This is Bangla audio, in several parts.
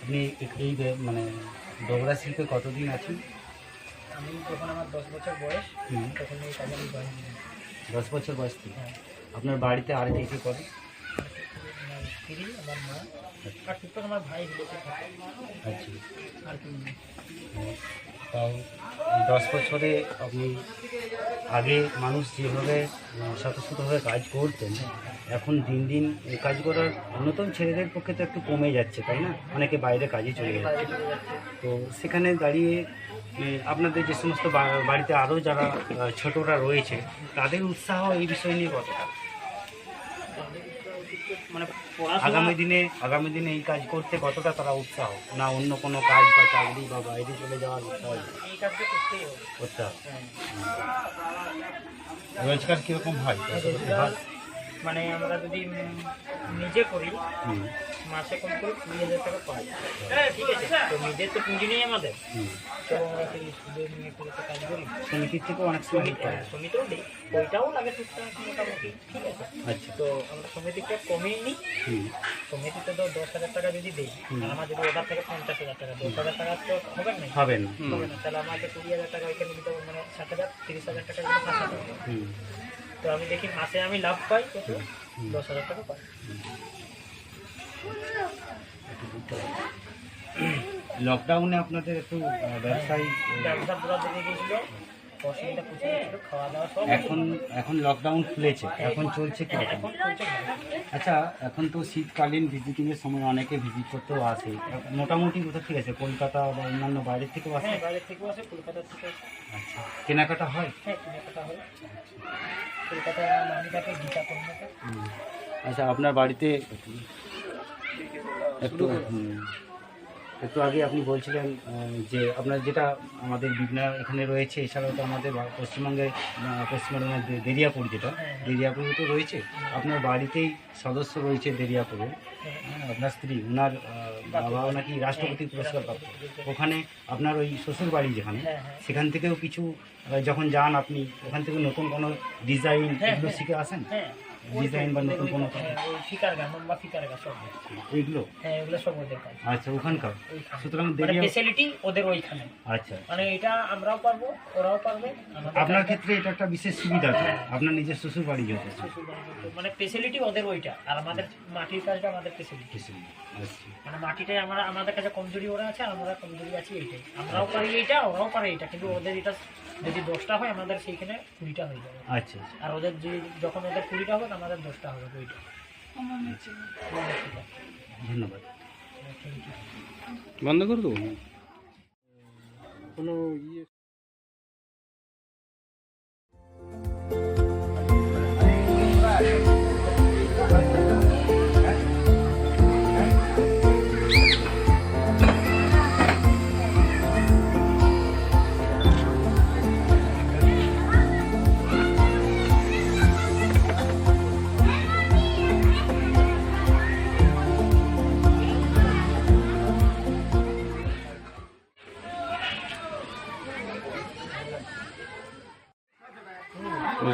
আপনি এই মানে ডোগরা শিল্পে কতদিন আছেন? আমি যখন আমার দশ বছর বয়স তখন এই কাজে আমি জয়েন দশ বছর বয়স থেকে? হ্যাঁ। আপনার বাড়িতে আর কে কে করে? স্ত্রী আমার মা আর টুকটাক আমার ভাই আচ্ছা। আর কি। তাও দশ বছরে আপনি আগে মানুষ যেভাবে স্বতঃস্ফূর্তভাবে কাজ করতেন এখন দিন দিন এই কাজ করার নতুন ছেলেদের পক্ষে তো একটু কমে যাচ্ছে তাই না? অনেকে বাইরে কাজে চলে যাচ্ছে। তো সেখানে দাঁড়িয়ে আপনাদের যে সমস্ত বাড়িতে আরও যারা ছোটরা রয়েছে তাদের উৎসাহ এই বিষয় নিয়ে কতটা? মানে আগামী দিনে আগামী দিনে এই কাজ করতে কতটা তারা উৎসাহ? না অন্য কোনো কাজ বা চাকরি বা বাইরে চলে যাওয়ার উৎসাহ? এই কাজটা করতেই হবে। করতে হবে হ্যাঁ। রোজগার কীরকম হয়? মানে আমরা যদি নিজে করি মাসে কম করে কুড়ি হাজার টাকা পাওয়া পাই ঠিক আছে? তো নিজের তো পুঁজি নেই আমাদের। তো আমরা সেই সুদের নিয়ে একটু একটা কাজ করি। সমিতির থেকেও অনেক সমিতি হ্যাঁ, সমিতিও দিই ওইটাও লাগে টুকটাক মোটামুটি। ঠিক আছে? আচ্ছা। তো আমরা সমিতিটা কমিয়ে নিই। সমিতিতে তো দশ হাজার টাকা যদি দিই। আর আমার যদি ওটার থেকে পঞ্চাশ হাজার টাকা। দশ হাজার টাকা তো হবে না। হবে না। হবে না। তাহলে আমাকে কুড়ি হাজার টাকা ওইখানে দিতে মানে ষাট হাজার তিরিশ হাজার টাকা তো আমি দেখি মাসে আমি লাভ পাই কত দশ হাজার টাকা পাই। লকডাউনে আপনাদের একটু ব্যবসায়ী ব্যবসা পুরো দেখে গিয়েছিল। অসুবিধা প্রচুর ছিল খাওয়া দাওয়া সব এখন এখন লকডাউন খুলেছে এখন চলছে কি এখন চলছে ভালো। আচ্ছা এখন তো শীতকালীন ভিজিটিং এর সময় অনেকে ভিজিট করতেও আসে। মোটামুটি কোথাও ঠিক আছে কলকাতা বা অন্যান্য বাইরের থেকেও আসে? হ্যাঁ বাইরে থেকেও আসে কলকাতা থেকে আচ্ছা কেনাকাটা হয়? হ্যাঁ কেনাকাটা হয়। কলকাতায় আমার মামি গীতা কলকাতা আচ্ছা আপনার বাড়িতে একটু হুম, একটু আগে আপনি বলছিলেন যে আপনার যেটা আমাদের বিঘ্না এখানে রয়েছে এছাড়াও তো আমাদের পশ্চিমবঙ্গে পশ্চিমবঙ্গের দে- দেরিয়াপুর যেটা। দেরিয়াপুরে তো রয়েছে। আপনার বাড়িতেই সদস্য রয়েছে দেরিয়াপুরে। হ্যাঁ, আপনার স্ত্রী ওনার বাবাও নাকি রাষ্ট্রপতি পুরস্কার প্রাপ্ত। ওখানে আপনার ওই শ্বশুর বাড়ি যেখানে হ্যাঁ হ্যাঁ। সেখান থেকেও কিছু যখন যান আপনি ওখান থেকে নতুন কোনো ডিজাইন এগুলো। শিখে আসেন? ডিজাইন বা নতুন কোনো হ্যাঁ, ফিকার গান লম্বা ফিকার গান সব এইগুলো? হ্যাঁ এগুলো সব ওদের কাজ। আচ্ছা ওখানকার? সুতরাং মানে ফেসিলিটি ওদের ওইখানে। আচ্ছা মানে এটা আমরাও পারব ওরাও পারবে আপনার ক্ষেত্রে এটা একটা বিশেষ সুবিধা তো। হ্যাঁ। আপনার নিজের শ্বশুর বাড়ি যেতে মানে ফেসিলিটি ওদের ওইটা। আর আমাদের মাটির কাজটা আমাদের ফেসিলিটি আচ্ছা। মানে মাটিটাই আমরা আমাদের কাছে কমজোরি ওরা আছে আর আমরা কমজোরি আছি এইটাই। আমরাও পারি এইটা ওরাও পারে এটা কিন্তু ওদের এটা যদি দশটা হয় আমাদের সেইখানে কুড়িটা হয়ে যাবে। আচ্ছা আচ্ছা। আর ওদের যে যখন ওদের কুড়িটা হবে আমাদের দশটা হবে কুড়িটা। ধন্যবাদ। বন্ধ করে দেবো? কোনো ইয়ে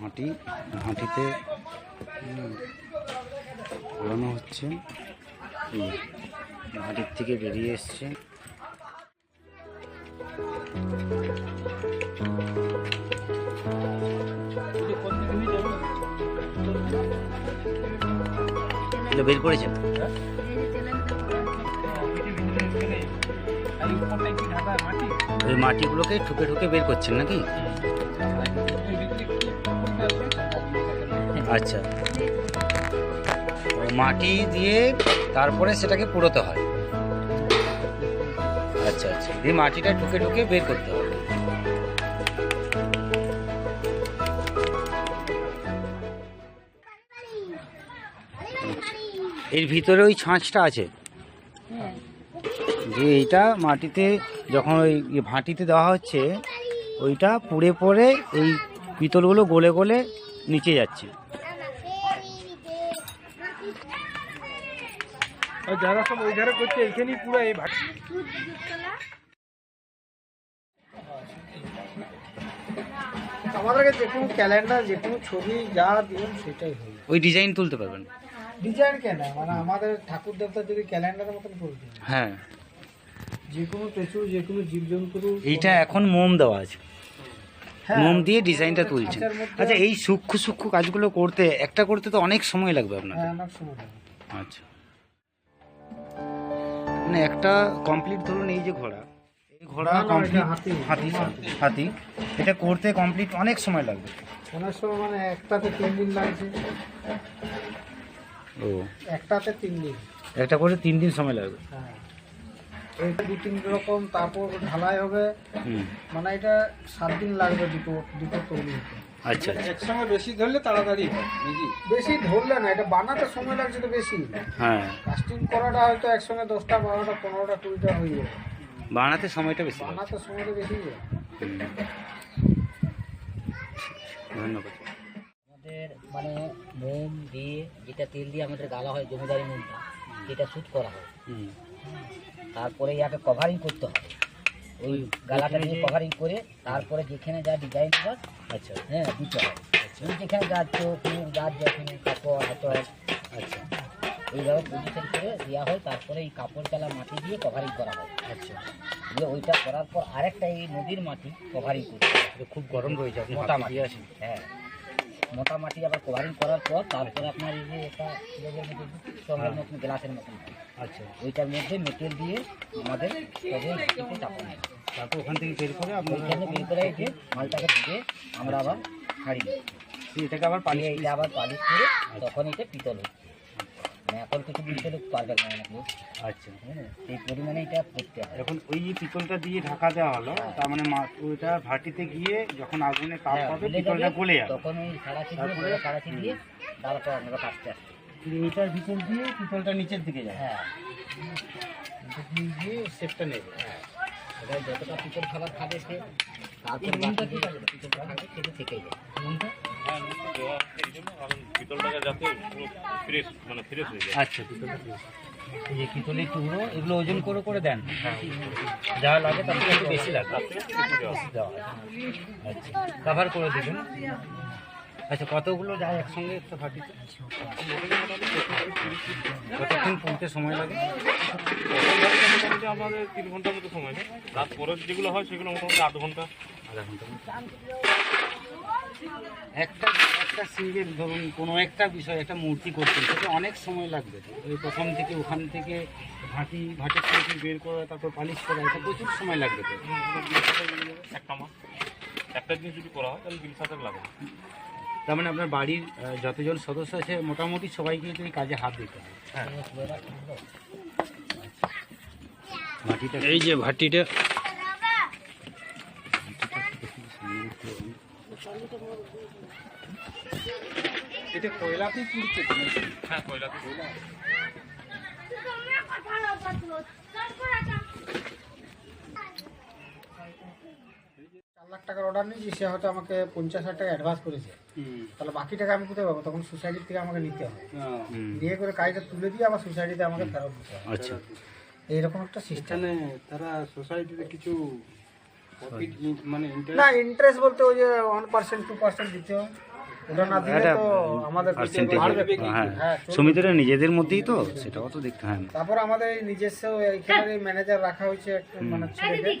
হাঁটি, হাঁটিতে ঘোরানো হচ্ছে। হাঁটির থেকে বেরিয়ে এসছে। বের করেছেন ওই মাটিগুলোকে ঠুকে ঠুকে বের করছেন নাকি? আচ্ছা। মাটি দিয়ে তারপরে সেটাকে পুরোতে হয়। আচ্ছা আচ্ছা। দিয়ে মাটিটা ঠুকে ঠুকে বের করতে হবে। এর ভিতরে ওই ছাঁচটা আছে। যে এইটা মাটিতে যখন ওই ইয়ে ভাঁটিতে দেওয়া হচ্ছে ওইটা পুড়ে পড়ে এই পিতলগুলো গলে গলে নিচে যাচ্ছে। আর যারা সব ওই ধারে করছে এইখানেই পুরো এই ভাট আমাদেরকে যে কোনো ক্যালেন্ডার যে কোনো ছবি যা দিবেন সেটাই হবে। ওই ডিজাইন তুলতে পারবেন। ডিজাইন কেন? মানে আমাদের ঠাকুর দেবতা যদি ক্যালেন্ডারের মতন করে দিন। হ্যাঁ। যে কোনো পেছু যে কোনো জীবজন্তু এইটা এখন মোম দেওয়া আছে। হ্যাঁ, মোম দিয়ে ডিজাইনটা তুলছেন আচ্ছা এই সূক্ষ্ম সূক্ষ্ম কাজগুলো করতে একটা করতে তো অনেক সময় লাগবে আপনার হ্যাঁ অনেক সময় লাগে। আচ্ছা। মানে একটা কমপ্লিট ধরুন এই যে ঘোড়া এই ঘোড়া কমপ্লিট হাতি। হাতি হাতি। এটা করতে কমপ্লিট অনেক সময় লাগবে। অনেক সময় মানে একটাতে তিন দিন লাগছে। ও। একটাতে তিন দিন। একটা করে তিন দিন সময় লাগবে। হ্যাঁ। এইটা দু তিন রকম তারপর ঢালাই হবে। মানে এটা সাত দিন লাগবে দুটো দুটো তৈরি হতে। আচ্ছা আচ্ছা। একসঙ্গে বেশি ধরলে তাড়াতাড়ি হয় নাকি? বেশি ধরলে না এটা বানাতে সময় লাগছে তো বেশি। হ্যাঁ। কাস্টিং করাটা হয়তো একসঙ্গে দশটা বারোটা পনেরোটা কুড়িটা হয়ে যাবে বানাতে সময়টা বেশি বানাতে সময়টা বেশি যায়। ধন্যবাদ। আমাদের মানে মোম দিয়ে যেটা তেল দিয়ে আমাদের গালা হয় জমিদারি মোমটা সেটা শ্যুট করা হয়। হুম। তারপরে ইয়াকে কভারিং করতে হবে ওই গালাটা দিয়ে কভারিং করে তারপরে যেখানে যা ডিজাইন হয় আচ্ছা। হ্যাঁ দিতে হয় ওই যেখানে গাছ চোখ মুখ যার যেখানে কাপড় আচর আচ্ছা। এইভাবে পজিশন করে দেওয়া হয় তারপরে এই কাপড় চালা মাটি দিয়ে কভারিং করা হয়। আচ্ছা। দিয়ে ওইটা করার পর আরেকটা এই নদীর মাটি কভারিং করতে হয় খুব গরম রয়েছে যায় মোটা মাটি। আছে হ্যাঁ। মোটা মাটি আবার কভারিং করার পর তারপরে আপনার এই যে একটা চমের মতন গ্লাসের মতন হয়। আচ্ছা ওইটার মধ্যে মেটেল দিয়ে আমাদের তবে চাপানো হয় তারপর ওখান থেকে বের করে ওইখানে বের করে যে মালটাকে ঢুকে আমরা আবার হারিয়ে এটাকে আবার পালিয়ে আবার পালিশ করে তখন এটা পিতল হচ্ছে এখন কিছু পিতল পারবে না নাকি আচ্ছা। হ্যাঁ সেই পরিমাণে এটা করতে হয়। এখন ওই যে পিতলটা দিয়ে ঢাকা দেওয়া হলো তার মানে ওইটা ভাটিতে গিয়ে যখন আগুনে তাপ হ্যাঁ, পাবে পিতলটা গলে যাবে। তখন ওই সারাশি দিয়ে সারাশি দিয়ে তারপর আমরা কাটতে আসি কিন্তু এইটার ভিতর দিয়ে পিতলটা নিচের দিকে যায়। হ্যাঁ। দিয়ে শেপটা নেবে। এবার যতটা পিতল খাবার খাবে সে তারপর যে পিতলটা খাবে সেটা থেকেই যায়। আচ্ছা পিতলটা। এই যে পিতলের টুকরো এগুলো ওজন করে করে দেন? যা লাগে তার থেকে একটু বেশি লাগে। দেওয়া। আচ্ছা কাভার করে দেবেন। আচ্ছা কতগুলো যায় একসঙ্গে একটা কতক্ষণ পৌঁছতে সময় লাগে? আমাদের তিন ঘণ্টার মতো সময় নেই। তারপরের যেগুলো হয় সেগুলো মোটামুটি আধ ঘণ্টা। আধা ঘণ্টা একটা একটা সিঙ্গেল ধরুন কোনো একটা বিষয় একটা মূর্তি করতে সেটা অনেক সময় লাগবে। ওই প্রথম থেকে ওখান থেকে ভাটি ভাটির থেকে বের করা তারপর পালিশ করা এটা প্রচুর সময় লাগবে। তো একটা মাস একটা জিনিস যদি করা হয় তাহলে দিন সাথে লাগে তার মানে আপনার বাড়ির যতজন সদস্য আছে মোটামুটি সবাইকে তো এই কাজে হাত দিতে হবে মাটিটা এই যে ভাটিটা এটা কয়লাতেই পুড়ছে হ্যাঁ কয়লাতে চার লাখ টাকার অর্ডার নিয়েছি সে হয়তো আমাকে পঞ্চাশ হাজার টাকা অ্যাডভান্স করেছে। তাহলে বাকি টাকা আমি কোথায় পাবো? তখন সোসাইটির থেকে আমাকে নিতে হবে। হুম, দিয়ে করে কাজটা তুলে দিয়ে আবার সোসাইটিতে আমাকে ফেরত দিতে হবে। আচ্ছা। এইরকম একটা সিস্টেম তারা সোসাইটিতে কিছু না ইন্টারেস্ট বলতে ওই যে ওয়ান পার্সেন্ট টু পার্সেন্ট দিতে। হ্যাঁ। হ্যাঁ চলবে। সমিতিরা নিজেদের মধ্যেই তো সেটাও তো দেখতে হয় তারপর আমাদের নিজস্ব এইখানে ম্যানেজার রাখা হয়েছে মানে ছেলেকে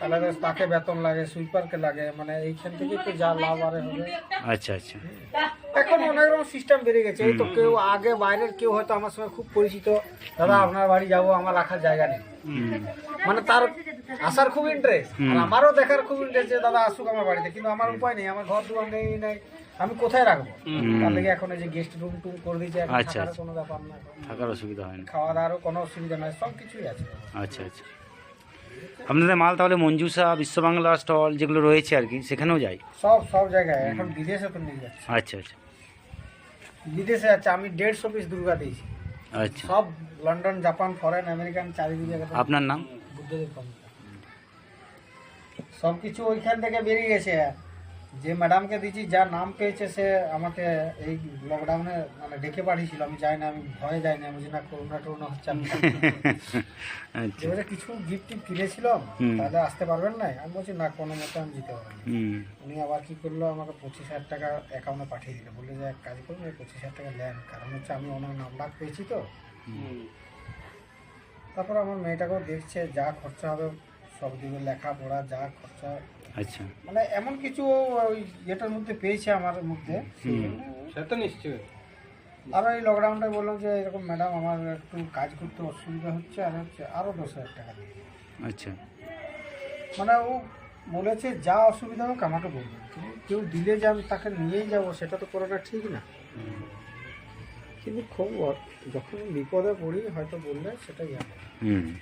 তাহলে তাকে বেতন লাগে সুইপারকে লাগে মানে এইখান থেকে তো যা লাভ আরে হবে। আচ্ছা আচ্ছা। এখন অনেক রকম সিস্টেম বেড়ে গেছে। এই তো কেউ আগে বাইরের কেউ হয়তো আমার সঙ্গে খুব পরিচিত। দাদা আপনার বাড়ি যাব আমার রাখার জায়গা নেই। মানে তার আসার খুব ইন্টারেস্ট আর আমারও দেখার খুব ইন্টারেস্ট যে দাদা আসুক আমার বাড়িতে। কিন্তু আমার উপায় নেই আমার ঘর দুয়ার নেই নেই। আমি কোথায় রাখব? তার লেগে এখন এই যে গেস্ট রুম টুম করে দিয়েছে আচ্ছা, আচ্ছা। কোনো ব্যাপার না। থাকার অসুবিধা হয় না। খাওয়া দাওয়ারও কোনো অসুবিধা নাই সব কিছুই আছে। আচ্ছা আচ্ছা। আপনাদের মাল তাহলে মঞ্জুসা বিশ্ব বাংলা স্টল যেগুলো রয়েছে আর কি সেখানেও যাই? সব সব জায়গায় এখন বিদেশে তো নিয়ে যাচ্ছে। আচ্ছা আচ্ছা। বিদেশে আছে আমি দেড়শো পিস দুর্গা দিয়েছি। আচ্ছা। সব লন্ডন জাপান ফরেন আমেরিকান চারিদিকে আপনার নাম? বুদ্ধদেব সব কিছু ওইখান থেকে বেরিয়ে গেছে। যে ম্যাডামকে দিয়েছি যা নাম পেয়েছে সে আমাকে এই লকডাউনে মানে ডেকে পাঠিয়েছিল। আমি যাই না আমি ভয়ে যাই না আমি না করোনা টরোনা হচ্ছে আমি আচ্ছা। এবারে কিছু গিফট টিফট কিনেছিলাম। তাহলে আসতে পারবেন না আমি বলছি না কোনো মতে আমি যেতে পারব উনি আবার কি করল আমাকে পঁচিশ হাজার টাকা অ্যাকাউন্টে পাঠিয়ে দিল। বলল যে এক কাজ করুন এই পঁচিশ হাজার টাকা নেন। কারণ হচ্ছে আমি ওনার নাম ডাক পেয়েছি তো। তারপর আমার মেয়েটাকেও দেখছে যা খরচা হবে সব দিকে লেখাপড়া যা খরচা। আচ্ছা। মানে এমন কিছু ওই এটার মধ্যে পেয়েছে আমার মধ্যে। সে তো নিশ্চয়ই। আর এই লকডাউনটায় বললাম যে এরকম ম্যাডাম আমার একটু কাজ করতে অসুবিধা হচ্ছে আর হচ্ছে আরও দশ হাজার টাকা দিয়ে। আচ্ছা। মানে ও বলেছে যা অসুবিধা হোক আমাকে বলবে। কিন্তু কেউ দিলে যে আমি তাকে নিয়েই যাব সেটা তো করাটা ঠিক না। কিন্তু খুব যখন বিপদে পড়ি হয়তো বললে সেটাই হবে। হুম।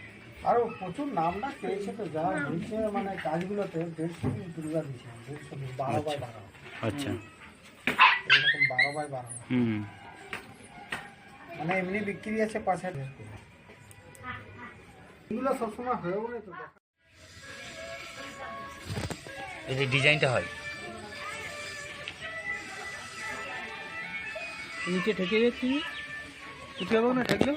আরও প্রচুর নাম না পেয়েছে তো যারা হয়েছে মানে কাজগুলোতে দেড়শো পিস দুর্গা দিয়েছে দেড়শো পিস বারো বাই বারো। আচ্ছা। এরকম বারো বাই বারো। মানে এমনি বিক্রি আছে পাঁচ হাজার করে। এগুলো সবসময় হয়েও না তো। এই যে ডিজাইনটা হয়। নিচে ঠেকে যাচ্ছি। উঠে যাব না ঠেকলেও